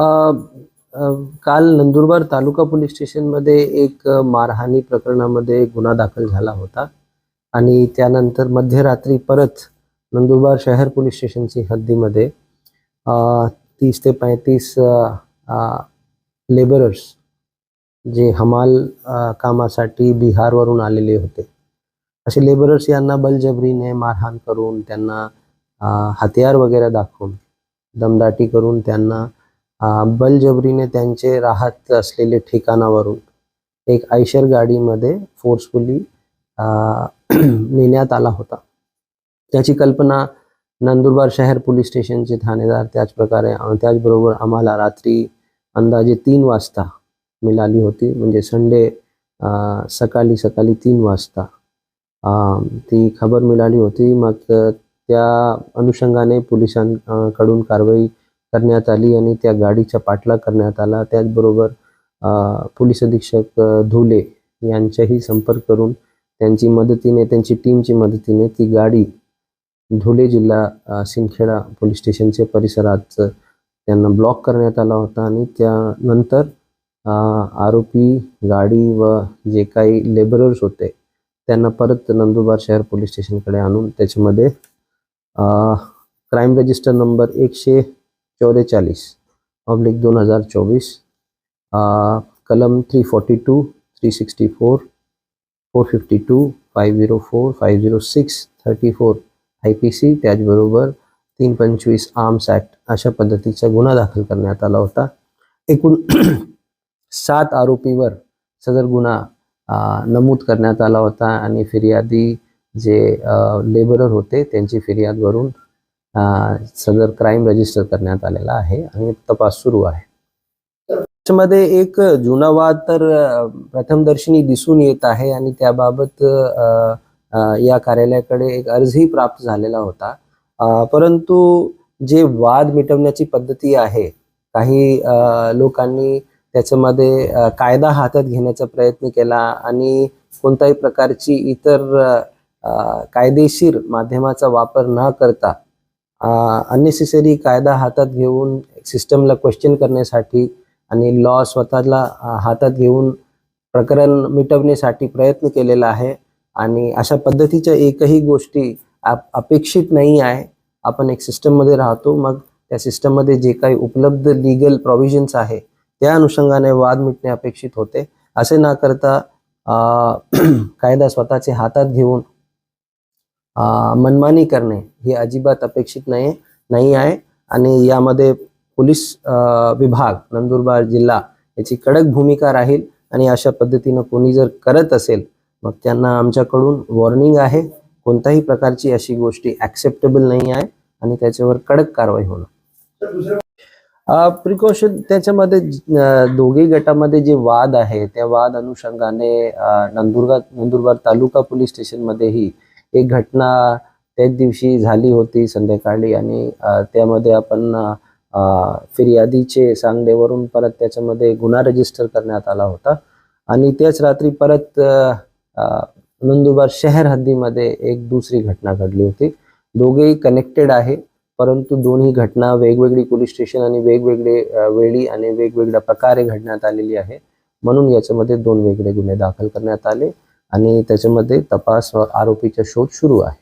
काल नंदुरबार तालुका पोलीस स्टेशनमध्ये एक मारहाणी प्रकरणामध्ये गुन्हा दाखल झाला होता. आणि त्यानंतर मध्यरात्री परत नंदुरबार शहर पोलीस स्टेशनची हद्दीमध्ये तीस ते पैतीस लेबरर्स जे हमाल कामासाठी बिहारवरून आलेले होते. असे लेबरर्स यांना बलजबरीने मारहाण करून त्यांना हत्यार वगैरे दाखवून दमदाटी करून त्यांना बलजबरीने त्यांचे राहत असलेले ठिकाणावरून एक आयशर गाडीमध्ये फोर्सफुली नेण्यात आला होता. त्याची कल्पना नंदुरबार शहर पोलीस स्टेशनचे ठाणेदार त्याचप्रकारे त्याचबरोबर आम्हाला रात्री अंदाजे तीन वाजता मिळाली होती. म्हणजे संडे सकाळी सकाळी तीन वाजता ती खबर मिळाली होती. मग त्या अनुषंगाने पोलिसांकडून कारवाई करण्यात आली आणि त्या गाडीचा पाठलाग करण्यात आला. त्याचबरोबर पोलीस अधीक्षक धुले यांच्याही संपर्क करून त्यांची मदतीने त्यांची टीमची मदतीने ती गाडी धुले जिल्हा सिंखेडा सिंदखेडा पोलीस स्टेशनच्या परिसरात त्यांना ब्लॉक करण्यात आला होता आणि त्यानंतर आरोपी गाडी व जे काही लेबरर्स होते त्यांना परत नंदुरबार शहर पोलीस स्टेशनकडे आणून त्याच्यामध्ये क्राईम रजिस्टर नंबर एकशे चौवेचाळीस ऑब्लिक दोन हजार चोवीस. कलम three forty two three sixty four four fifty two five zero four five zero six thirty four I P C त्याचबरोबर तीन पंचवीस आर्म्स ॲक्ट अशा पद्धतीचा गुन्हा दाखल करण्यात आला होता. एकूण सात आरोपीवर सदर गुन्हा नमूद करण्यात आला होता आणि फिर्यादी जे लेबरर होते त्यांची फिर्याद भरून सदर क्राईम रजिस्टर करण्यात आलेला आहे आणि तपास सुरू आहे. त्याच्यामध्ये एक जुना वाद तर प्रथमदर्शनी दिसून येत आहे आणि त्याबाबत अ, या कार्यालयाकडे एक अर्जही प्राप्त झालेला होता. परंतु जे वाद मिटवण्याची पद्धती आहे काही लोकांनी त्याच्यामध्ये कायदा हातात घेण्याचा प्रयत्न केला आणि कोणत्याही प्रकारची इतर कायदेशीर माध्यमाचा वापर न करता अननेसेसरी कायदा हातात घेऊन सिस्टमला क्वेश्चन करण्यासाठी आणि लॉ स्वतःला हातात घेऊन प्रकरण मिटवण्यासाठी प्रयत्न केलेला आहे. आणि अशा पद्धतीच्या एकही गोष्टी आप अपेक्षित नाही आहे. आपण एक सिस्टममध्ये राहतो मग त्या सिस्टममध्ये जे काही उपलब्ध लिगल प्रोव्हिजन्स आहे त्या अनुषंगाने वाद मिटणे अपेक्षित होते. असे न करता कायदा स्वतःचे हातात घेऊन मनमानी करणे हे अजिबात अपेक्षित नाही नाही आहे. आणि यामध्ये पोलीस विभाग नंदुरबार जिल्हा याची कडक भूमिका राहील आणि अशा पद्धतीनं कोणी जर करत असेल मग त्यांना आमच्याकडून वॉर्निंग आहे. कोणत्याही प्रकारची अशी गोष्टी ॲक्सेप्टेबल नाही आहे आणि त्याच्यावर कडक कारवाई होणार. प्रिकॉशन त्याच्यामध्ये दोघे दोघी गटामध्ये जे वाद आहे त्या वाद अनुषंगाने नंदुरबार नंदुरबार तालुका पोलीस स्टेशनमध्येही एक घटना त्याच दिवशी झाली होती संध्याकाळी आणि त्यामध्ये आपण फिर्यादीचे सांगडेवरून परत त्याच्यामध्ये गुन्हा रजिस्टर करण्यात आला होता. आणि त्याच रात्री परत नंदुरबार शहर हद्दीमध्ये एक दुसरी घटना घडली होती. दोघेही कनेक्टेड आहे परंतु दोन्ही घटना वेगवेगळी पोलीस स्टेशन आणि वेगवेगळे वेळी आणि वेगवेगळ्या प्रकारे घडण्यात आलेली आहे. म्हणून याच्यामध्ये दोन वेगळे गुन्हे दाखल करण्यात आले. आणि त्याच्यामध्ये तपास व आरोपीचा शोध सुरू आहे.